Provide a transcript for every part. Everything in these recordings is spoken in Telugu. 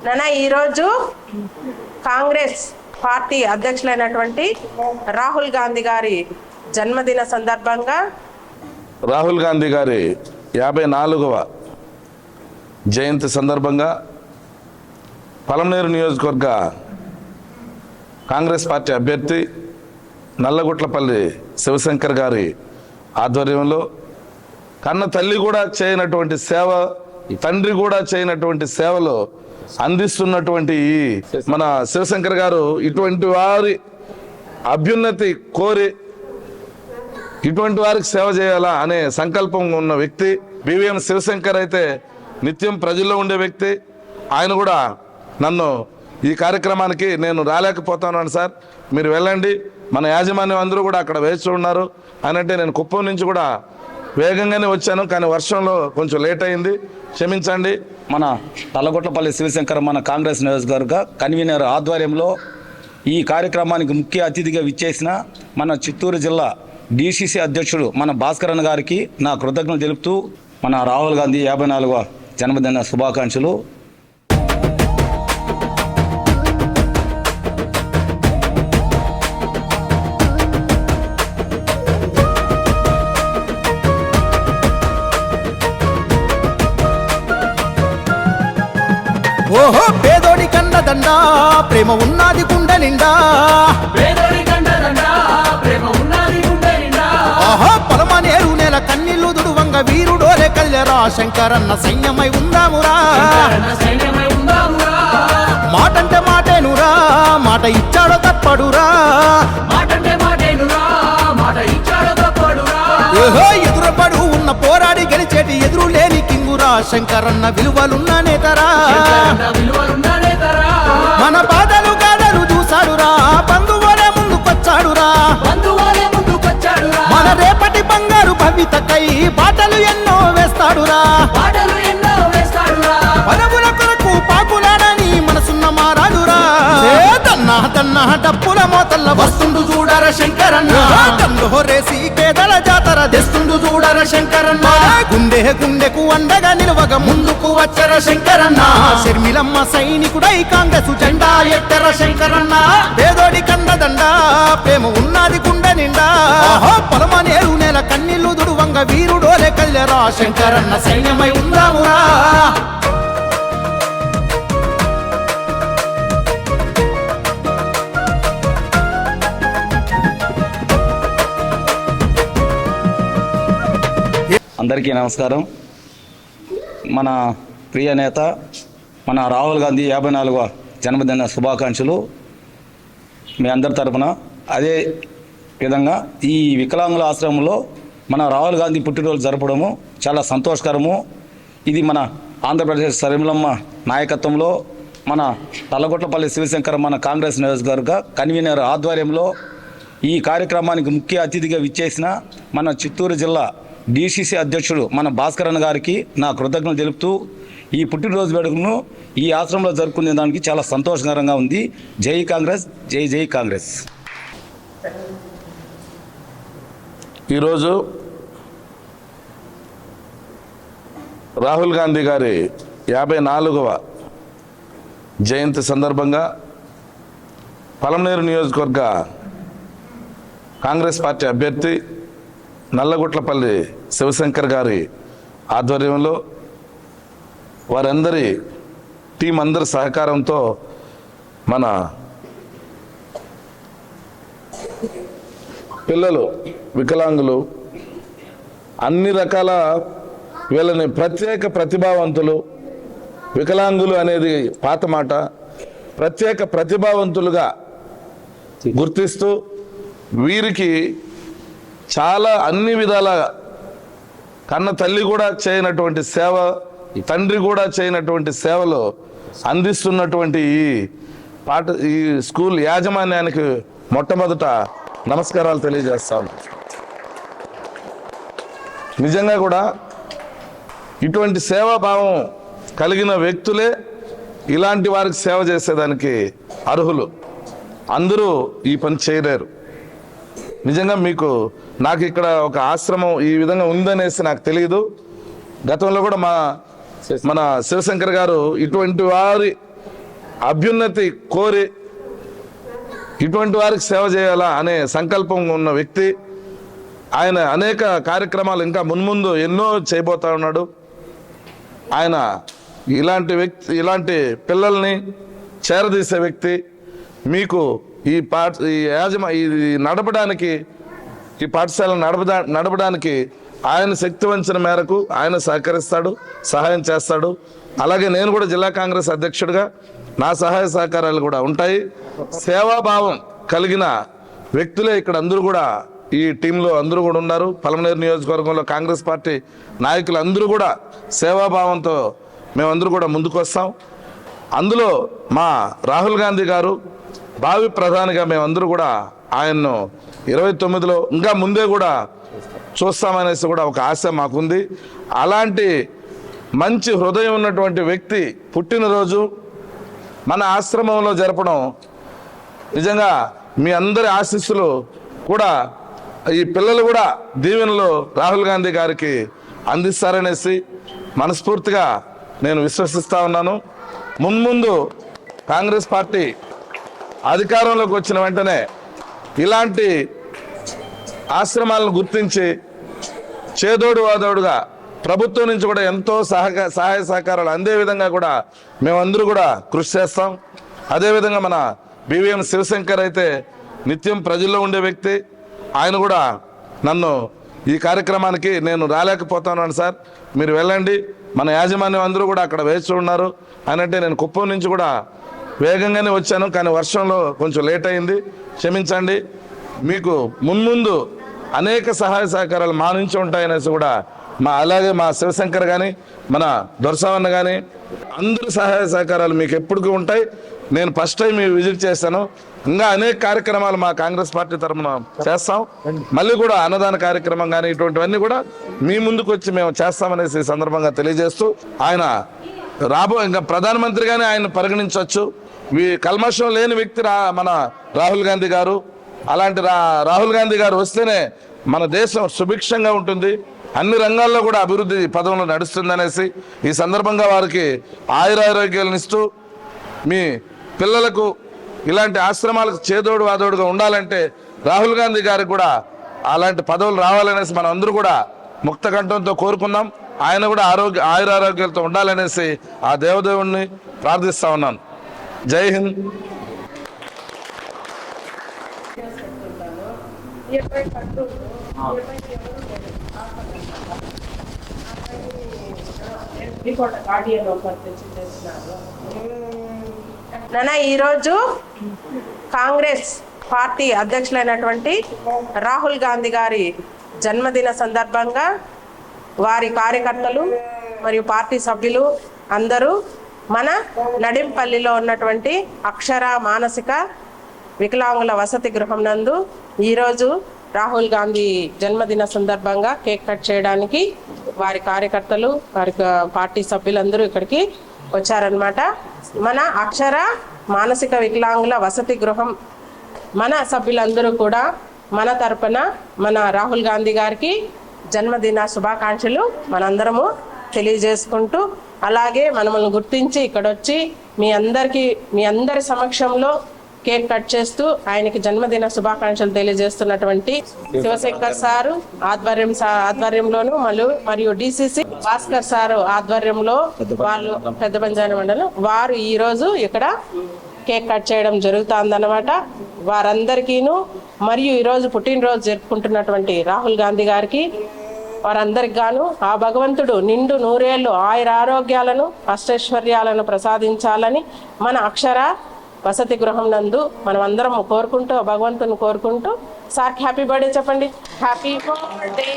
నానా ఈరోజు కాంగ్రెస్ పార్టీ అధ్యక్షులైనటువంటి రాహుల్ గాంధీ గారి జన్మదిన సందర్భంగా రాహుల్ గాంధీ గారి యాభై నాలుగవ జయంతి సందర్భంగా పలమనేరు నియోజకవర్గ కాంగ్రెస్ పార్టీ అభ్యర్థి నల్లగుట్లపల్లి శివశంకర్ గారి ఆధ్వర్యంలో కన్న తల్లి కూడా చేయనటువంటి సేవ తండ్రి కూడా చేయనటువంటి సేవలు అందిస్తున్నటువంటి ఈ మన శివశంకర్ గారు ఇటువంటి వారి అభ్యున్నతి కోరి ఇటువంటి వారికి సేవ చేయాలా అనే సంకల్పం ఉన్న వ్యక్తి బివిఎం శివశంకర్ అయితే నిత్యం ప్రజల్లో ఉండే వ్యక్తి. ఆయన కూడా నన్ను ఈ కార్యక్రమానికి నేను రాలేకపోతాను సార్. మీరు వెళ్ళండి. మన యాజమాన్యం అందరూ కూడా అక్కడ వేచి ఉన్నారు. అని అంటే నేను కుప్పం నుంచి కూడా వేగంగానే వచ్చాను కానీ వర్షంలో కొంచెం లేట్ అయింది. క్షమించండి. మన తలగొట్లపల్లి శివశంకర్ మన కాంగ్రెస్ నియోజకవర్గ కన్వీనర్ ఆధ్వర్యంలో ఈ కార్యక్రమానికి ముఖ్య అతిథిగా విచ్చేసిన మన చిత్తూరు జిల్లా డిసిసి అధ్యక్షుడు మన భాస్కరన్ గారికి నా కృతజ్ఞతలు తెలుపుతూ మన రాహుల్ గాంధీ యాభై నాలుగవ జన్మదిన శుభాకాంక్షలు. ఓహో పేదోడి పేదోడి కండదండ ప్రేమ ఉన్నది గుండె నిండా. ఆహా పొలమనేరు నెల కన్నీళ్ళు దుడువంగ వీరుడోలే కల్లెరా. శంకరన్న సైన్యమై ఉందామురా. మాటంటే మాటేనురా మాట ఇచ్చాడో తప్పడురా. మాటంటే మాటేనురా మాట ఇచ్చాడు తప్పడురా. ఓహో ఎదురుపడు ఉన్న పోరాడి గెలిచేటి ఎదురు శంకరన్న విలువలున్న నేతరా. తరా మన బాధలు గాథలు చూసాడురా బంధువులే ముందుకొచ్చాడురా. మన రేపటి బంగారు భవితకై బాటలు ఎన్నో వేస్తాడురా. పాటలు ఎన్నో వేస్తాడురా. పదవుల కొరకు పాకులాడని మనసున్న మారాడురా. ఏ తన్నా తన్నా డప్పుల మోతల్ల వస్తుండు చూడర శంకరన్న. తన్ను హొరేసి పేదల జాతర తెస్తుండు చూడర శంకరన్న. గుండె గుండెకు అండగా నిలువగ ముందుకు వచ్చర శంకరన్న. శర్మిలమ్మ సైనికుడై కాంగ్రెస్ జెండా ఎత్తర శంకరన్న. పేదోడి కండదండ ప్రేమ ఉన్నది గుండె నిండా. ఆహా, పొలమనేరు నెల కన్నీళ్ళు దుడువంగ వీరుడోలే కల్లెరా. శంకరన్న సైన్యమై ఉందామురా. అందరికీ నమస్కారం. మన ప్రియ నేత మన రాహుల్ గాంధీ యాభై నాలుగవ జన్మదిన శుభాకాంక్షలు మీ అందరి తరపున. అదే విధంగా ఈ వికలాంగుల ఆశ్రమంలో మన రాహుల్ గాంధీ పుట్టినరోజు జరపడము చాలా సంతోషకరము. ఇది మన ఆంధ్రప్రదేశ్ సరిమలమ్మ నాయకత్వంలో మన తల్లగొట్లపల్లి శివశంకర్ మన కాంగ్రెస్ నియోజకవర్గ కన్వీనర్ ఆధ్వర్యంలో ఈ కార్యక్రమానికి ముఖ్య అతిథిగా విచ్చేసిన మన చిత్తూరు జిల్లా డిసిసి అధ్యక్షుడు మన భాస్కరన్ గారికి నా కృతజ్ఞతలు తెలుపుతూ ఈ పుట్టినరోజు వేడుకను ఈ ఆశ్రమంలో జరుపుకునే దానికి చాలా సంతోషకరంగా ఉంది. జై కాంగ్రెస్ జై జై కాంగ్రెస్. ఈరోజు రాహుల్ గాంధీ గారి యాభై నాలుగవ జయంతి సందర్భంగా పలమనేరు నియోజకవర్గ కాంగ్రెస్ పార్టీ అభ్యర్థి నల్లగుట్లపల్లి శివశంకర్ గారి ఆధ్వర్యంలో వారందరి టీం అందరి సహకారంతో మన పిల్లలు వికలాంగులు అన్ని రకాల వీళ్ళని ప్రత్యేక ప్రతిభావంతులు. వికలాంగులు అనేది పాత మాట. ప్రత్యేక ప్రతిభావంతులుగా గుర్తిస్తూ వీరికి చాలా అన్ని విధాల కన్న తల్లి కూడా చేయనటువంటి సేవ తండ్రి కూడా చేయనటువంటి సేవలు అందిస్తున్నటువంటి ఈ పాట ఈ స్కూల్ యాజమాన్యానికి మొట్టమొదట నమస్కారాలు తెలియజేస్తాను. నిజంగా కూడా ఇటువంటి సేవాభావం కలిగిన వ్యక్తులే ఇలాంటి వారికి సేవ చేసేదానికి అర్హులు. అందరూ ఈ పని చేయలేరు. నిజంగా మీకు నాకు ఇక్కడ ఒక ఆశ్రమం ఈ విధంగా ఉందనేసి నాకు తెలియదు గతంలో కూడా మా మన శివశంకర్ గారు ఇటువంటి వారి అభ్యున్నతి కోరి ఇటువంటి వారికి సేవ చేయాలా అనే సంకల్పం ఉన్న వ్యక్తి ఆయన అనేక కార్యక్రమాలు ఇంకా మున్ముందు ఎన్నో చేయబోతా ఉన్నాడు. ఆయన ఇలాంటి వ్యక్తి ఇలాంటి పిల్లల్ని చేరదీసే వ్యక్తి మీకు ఈ పాఠ ఈ యాజమా ఇది నడపడానికి ఈ పాఠశాల నడపదా నడపడానికి ఆయన శక్తి వంచిన మేరకు ఆయన సహకరిస్తాడు సహాయం చేస్తాడు. అలాగే నేను కూడా జిల్లా కాంగ్రెస్ అధ్యక్షుడిగా నా సహాయ సహకారాలు కూడా ఉంటాయి. సేవాభావం కలిగిన వ్యక్తులే ఇక్కడ అందరూ కూడా ఈ టీంలో అందరూ కూడా ఉన్నారు. పలమనేరు నియోజకవర్గంలో కాంగ్రెస్ పార్టీ నాయకులు అందరూ కూడా సేవాభావంతో మేమందరూ కూడా ముందుకు వస్తాం అందులో మా రాహుల్ గాంధీ గారు భావి ప్రధానిగా మేమందరూ కూడా ఆయన్ను ఇరవై తొమ్మిదిలో ఇంకా ముందే కూడా చూస్తామనేసి కూడా ఒక ఆశ మాకుంది. అలాంటి మంచి హృదయం ఉన్నటువంటి వ్యక్తి పుట్టినరోజు మన ఆశ్రమంలో జరపడం నిజంగా మీ అందరి ఆశీస్సులు కూడా ఈ పిల్లలు కూడా దీవెనలు రాహుల్ గాంధీ గారికి అందిస్తారనేసి మనస్ఫూర్తిగా నేను విశ్వసిస్తా ఉన్నాను. మున్ముందు కాంగ్రెస్ పార్టీ అధికారంలోకి వచ్చిన వెంటనే ఇలాంటి ఆశ్రమాలను గుర్తించి చేదోడు వాదోడుగా ప్రభుత్వం నుంచి కూడా ఎంతో సహక సహాయ సహకారాలు అందే విధంగా కూడా మేమందరూ కూడా కృషి చేస్తాం. అదేవిధంగా మన బివిఎం శివశంకర్ అయితే నిత్యం ప్రజల్లో ఉండే వ్యక్తి. ఆయన కూడా నన్ను ఈ కార్యక్రమానికి నేను రాలేకపోతున్నాను సార్. మీరు వెళ్ళండి. మన యాజమాన్యం అందరూ కూడా అక్కడ వేచి ఉన్నారు. అని అంటే నేను కుప్పం నుంచి కూడా వేగంగానే వచ్చాను కానీ వర్షంలో కొంచెం లేట్ అయింది. క్షమించండి. మీకు మున్ముందు అనేక సహాయ సహకారాలు మా నుంచి ఉంటాయనేసి కూడా మా అలాగే మా శివశంకర్ కానీ మన దొరసావన్న కానీ అందరి సహాయ సహకారాలు మీకు ఎప్పటికీ ఉంటాయి. నేను ఫస్ట్ టైం మీ విజిట్ చేశాను. ఇంకా అనేక కార్యక్రమాలు మా కాంగ్రెస్ పార్టీ తరఫున చేస్తాం. మళ్ళీ కూడా అన్నదాన కార్యక్రమం కానీ ఇటువంటివన్నీ కూడా మీ ముందుకు వచ్చి మేము చేస్తామనేసి ఈ సందర్భంగా తెలియజేస్తూ ఆయన రాబో ఇంకా ప్రధానమంత్రిగానే ఆయన పరిగణించవచ్చు. కల్మషం లేని వ్యక్తి రా మన రాహుల్ గాంధీ గారు. అలాంటి రా రాహుల్ గాంధీ గారు వస్తేనే మన దేశం సుభిక్షంగా ఉంటుంది. అన్ని రంగాల్లో కూడా అభివృద్ధి పదంలో నడుస్తుందనేసి ఈ సందర్భంగా వారికి ఆయురారోగ్యాలను ఇస్తూ మీ పిల్లలకు ఇలాంటి ఆశ్రమాలకు చేదోడు వాదోడుగా ఉండాలంటే రాహుల్ గాంధీ గారికి కూడా అలాంటి పదవులు రావాలనేసి మనం అందరూ కూడా ముక్త కంఠంతో కోరుకుందాం. ఆయన కూడా ఆరోగ్య ఆయురారోగ్యాలతో ఉండాలనేసి ఆ దేవదేవుణ్ణి ప్రార్థిస్తా ఉన్నాను. జై హింద్. నానా ఈరోజు కాంగ్రెస్ పార్టీ అధ్యక్షులైనటువంటి రాహుల్ గాంధీ గారి జన్మదిన సందర్భంగా వారి కార్యకర్తలు మరియు పార్టీ సభ్యులు అందరూ మన నడింపల్లిలో ఉన్నటువంటి అక్షర మానసిక వికలాంగుల వసతి గృహం నందు ఈరోజు రాహుల్ గాంధీ జన్మదిన సందర్భంగా కేక్ కట్ చేయడానికి వారి కార్యకర్తలు వారి పార్టీ సభ్యులందరూ ఇక్కడికి వచ్చారనమాట మన అక్షర మానసిక వికలాంగుల వసతి గృహం మన సభ్యులందరూ కూడా మన తరపున మన రాహుల్ గాంధీ గారికి జన్మదిన శుభాకాంక్షలు మనందరము తెలియజేసుకుంటూ అలాగే మనల్ని గుర్తించి ఇక్కడ వచ్చి మీ అందరికీ మీ అందరి సమక్షంలో కేక్ కట్ చేస్తూ ఆయనకి జన్మదిన శుభాకాంక్షలు తెలియజేస్తున్నటువంటి శివశంకర్ సారు ఆధ్వర్యం ఆధ్వర్యంలోను మలు మరియు డిసిసి భాస్కర్ సారు ఆధ్వర్యంలో వాళ్ళు పెద్ద పంచాయతీ మండలం వారు ఈ రోజు ఇక్కడ కేక్ కట్ చేయడం జరుగుతుందన్నమాట. వారందరికీను మరియు ఈరోజు పుట్టినరోజు జరుపుకుంటున్నటువంటి రాహుల్ గాంధీ గారికి వారందరికి గాను ఆ భగవంతుడు నిండు నూరేళ్ళు ఆయుర ఆరోగ్యాలను అష్టైశ్వర్యాలను ప్రసాదించాలని మన అక్షర వసతి గృహం నందు మనం అందరం కోరుకుంటూ ఆ భగవంతుని కోరుకుంటూ సార్కి హ్యాపీ బర్త్డే చెప్పండి. Happy birthday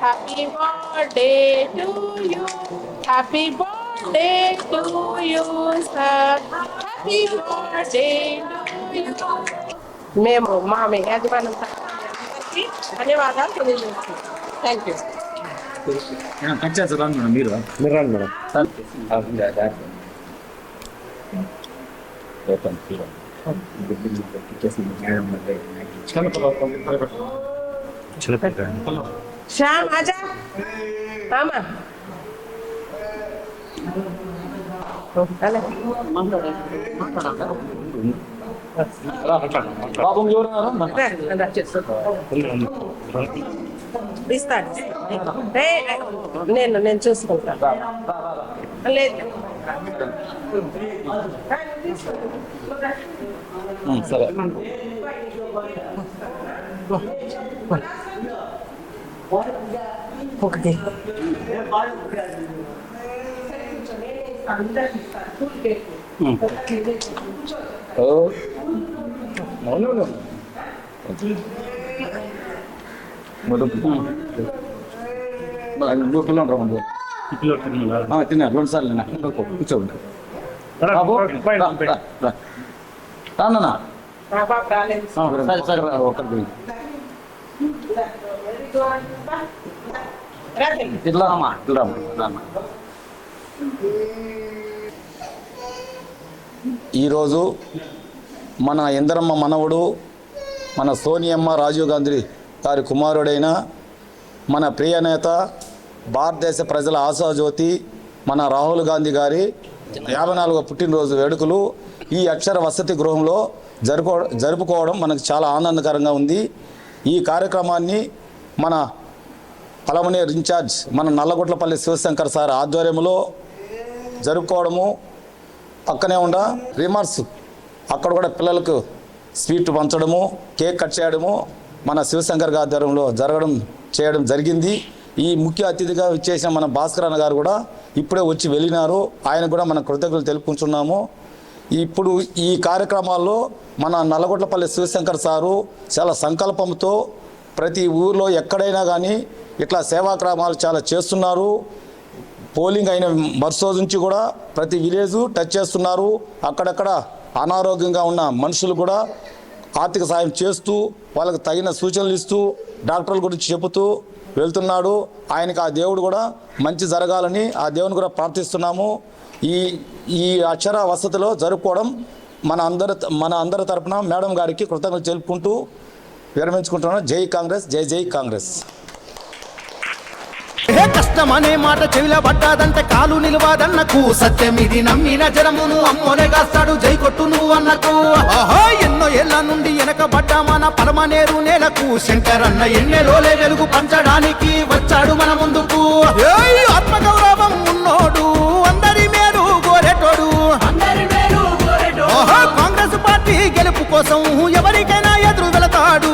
happy birthday to you. Happy birthday to you sir. Happy birthday to you. మేము మా మీ యాజమాన్యం తరఫున మీ అందరికీ ధన్యవాదాలు తెలియజేస్తున్నాం థ్యాంక్ యూ కట్ చేస్తారా మేడం మీరు మీరు రండి మేడం శ్యామ్ ఆజా ఆమా అలా. రా, రా. ఇస్తాను నేను నేను చూసుకుంటాను లేదు సరే ఒకటి తిన్నారు రెండు సార్లు కూర్చోండి బాబు రా, రా, రా. రా నాన్న. మా బాబు రాలేదు ఆ, సరే సరే. ఇట్లా ఇట్లా రామ్మా. ఈరోజు మన ఇందరమ్మ మనవడు మన సోనియమ్మ రాజీవ్ గాంధీ గారి కుమారుడైన మన ప్రియ నేత భారతదేశ ప్రజల ఆశాజ్యోతి మన రాహుల్ గాంధీ గారి యాభై నాలుగో పుట్టినరోజు వేడుకలు ఈ అక్షర వసతి గృహంలో జరుపు జరుపుకోవడం మనకు చాలా ఆనందకరంగా ఉంది. ఈ కార్యక్రమాన్ని మన పలమనేర్ ఇన్ఛార్జ్ మన నల్లగొట్లపల్లి శివశంకర్ సార్ ఆధ్వర్యంలో జరుపుకోవడము పక్కనే ఉండ రిమర్స్ అక్కడ కూడా పిల్లలకు స్వీట్ పంచడము కేక్ కట్ చేయడము మన శివశంకర్ గారి ఆధ్వర్యంలో జరగడం చేయడం జరిగింది. ఈ ముఖ్య అతిథిగా ఇచ్చేసిన మన భాస్కర్ అన్న గారు కూడా ఇప్పుడే వచ్చి వెళ్ళినారు. ఆయన కూడా మన కృతజ్ఞతలు తెలుపుకుంటున్నాము. ఇప్పుడు ఈ కార్యక్రమాల్లో మన నల్లగొట్లపల్లి శివశంకర్ సారు చాలా సంకల్పంతో ప్రతి ఊర్లో ఎక్కడైనా కానీ ఇట్లా సేవాక్రమాలు చాలా చేస్తున్నారు. పోలింగ్ అయిన మరుసోజు నుంచి కూడా ప్రతి విలేజు టచ్ చేస్తున్నారు. అక్కడక్కడ అనారోగ్యంగా ఉన్న మనుషులు కూడా ఆర్థిక సాయం చేస్తూ వాళ్ళకి తగిన సూచనలు ఇస్తూ డాక్టర్ల గురించి చెబుతూ వెళ్తున్నాడు. ఆయనకి ఆ దేవుడు కూడా మంచి జరగాలని ఆ దేవుని కూడా ప్రార్థిస్తున్నాము. ఈ ఈ అక్షర వసతిలో జరుపుకోవడం మన అందరి మన అందరి తరపున మేడం గారికి కృతజ్ఞతలు తెలుపుకుంటూ విరమించుకుంటున్నాను. జై కాంగ్రెస్ జై జై కాంగ్రెస్. కష్టం అనే మాట చెవిల పడ్డాదంట కాలు నిలవాదన్నకు సత్యమిది నమ్మిన జనమును అమ్మోనే కాస్తాడు జై కొట్టు నువ్వు అన్నకు ఎన్నో ఏళ్ళ నుండి వెనకబడ్డా మన పరమనేరు నేలకు. అన్న ఎన్నెలోలే వెలుగు పంచడానికి వచ్చాడు మన ముందుకు. ఆత్మగౌరవం ఉన్నోడు అందరి మేలు గోరెటోడు కాంగ్రెస్ పార్టీ గెలుపు కోసం ఎవరికైనా ఎదురు వెళతాడు.